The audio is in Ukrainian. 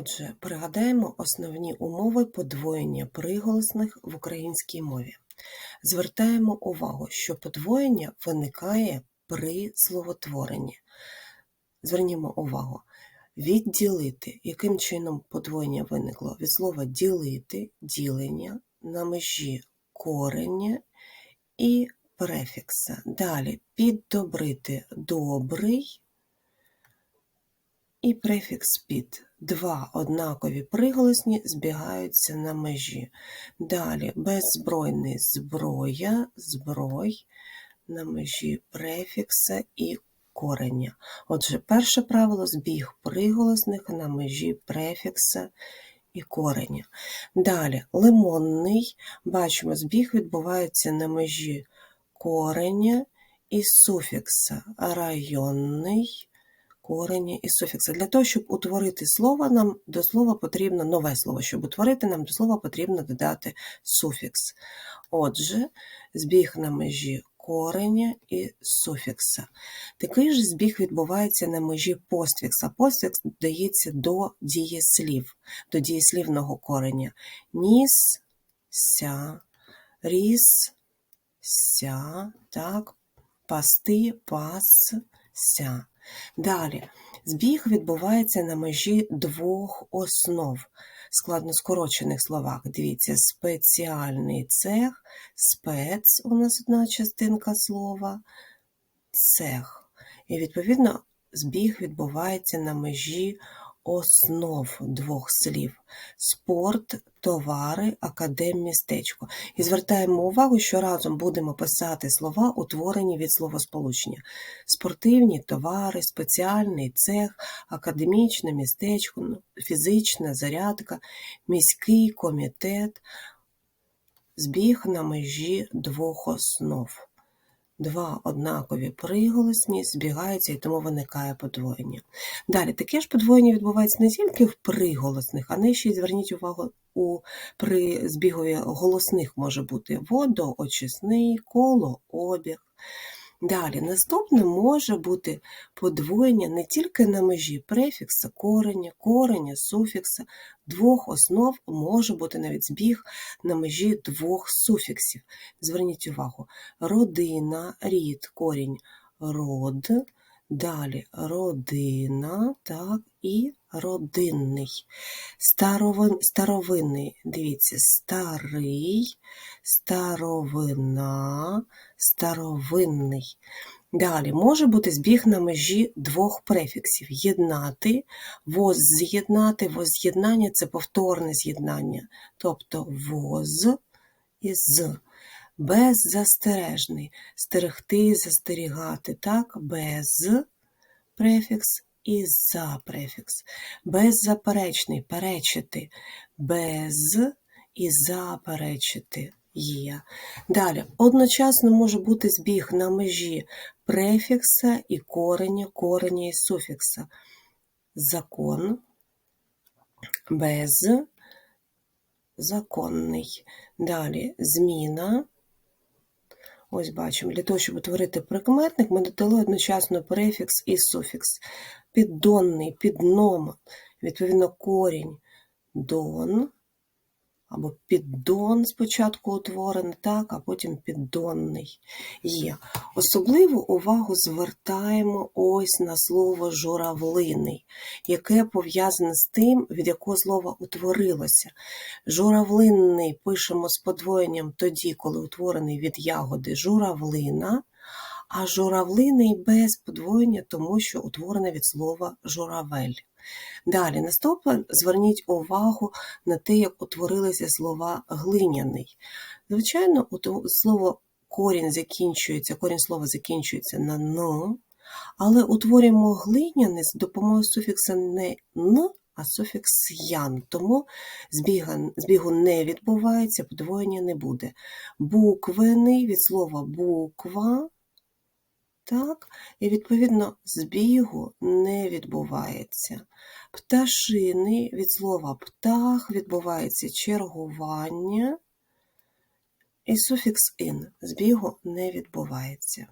Отже, пригадаємо основні умови подвоєння приголосних в українській мові. Звертаємо увагу, що подвоєння виникає при словотворенні. Звернімо увагу. Відділити. Яким чином подвоєння виникло? Від слова ділити, ділення на межі корення і префікса. Далі піддобрити добрий і префікс під. Два однакові приголосні збігаються на межі. Далі беззбройний зброя, зброй на межі префікса і кореня. Отже, перше правило збіг приголосних на межі префікса і кореня. Далі лимонний, бачимо, збіг відбувається на межі кореня і суфікса. Районний корені і суфікси. Для того, щоб утворити слово, нам до слова потрібно нове слово. Щоб утворити, нам до слова потрібно додати суфікс. Отже, збіг на межі кореня і суфікса. Такий ж збіг відбувається на межі постфікса. Постфікс додається до дієслів, до дієслівного кореня. Ніс, ся, ріс, ся, так, пасти, пас, ся. Далі, збіг відбувається на межі двох основ, складно скорочених словах. Дивіться, спеціальний цех, спец у нас одна частинка слова, цех. І, відповідно, збіг відбувається на межі основ двох слів: спорт, товари, академ, містечко. І звертаємо увагу, що разом будемо писати слова, утворені від словосполучення: спортивні товари, спеціальний цех, академічне містечко, ну, фізична зарядка, міський комітет, збіг на межі двох основ. Два однакові приголосні збігаються і тому виникає подвоєння. Далі, таке ж подвоєння відбувається не тільки в приголосних, а не ще й зверніть увагу, у при збігові голосних може бути водоочисний, коло, обіг. Далі, наступне може бути подвоєння не тільки на межі префікса, кореня, кореня, суфікса, двох основ може бути навіть збіг на межі двох суфіксів. Зверніть увагу, родина, рід, корінь, род, далі родина, так, і родинний. Старовин, старовинний, дивіться, старий, старовина, старовинний. Далі може бути збіг на межі двох префіксів: єднати, возз'єднати, возз'єднання це повторне з'єднання, тобто воз і з. Беззастережний, стерегти, застерігати, так, без. Префікс. І за префікс. Беззаперечний. Перечити, без. І заперечити. Є. Далі, одночасно може бути збіг на межі префікса і кореня, кореня і суфікса. Закон, без, законний. Далі. Зміна. Ось бачимо, для того, щоб утворити прикметник, ми додали одночасно префікс і суфікс. Піддонний, підном, відповідно, корінь дон, або піддон спочатку утворений, так, а потім піддонний є. Особливу увагу звертаємо ось на слово журавлиний, яке пов'язане з тим, від якого слова утворилося. Журавлинний пишемо з подвоєнням тоді, коли утворений від ягоди журавлина, а журавлиний без подвоєння, тому що утворений від слова журавель. Далі, наступне, зверніть увагу на те, як утворилися слова глиняний. Звичайно, слово корінь закінчується, корінь слова закінчується на «н», але утворюємо глиняний з допомогою суфікса не «н», а суфікс ян, тому збігу не відбувається, подвоєння не буде. Буквений від слова буква, так, і відповідно збігу не відбувається. Пташини від слова птах відбувається чергування, і суфікс ін збігу не відбувається.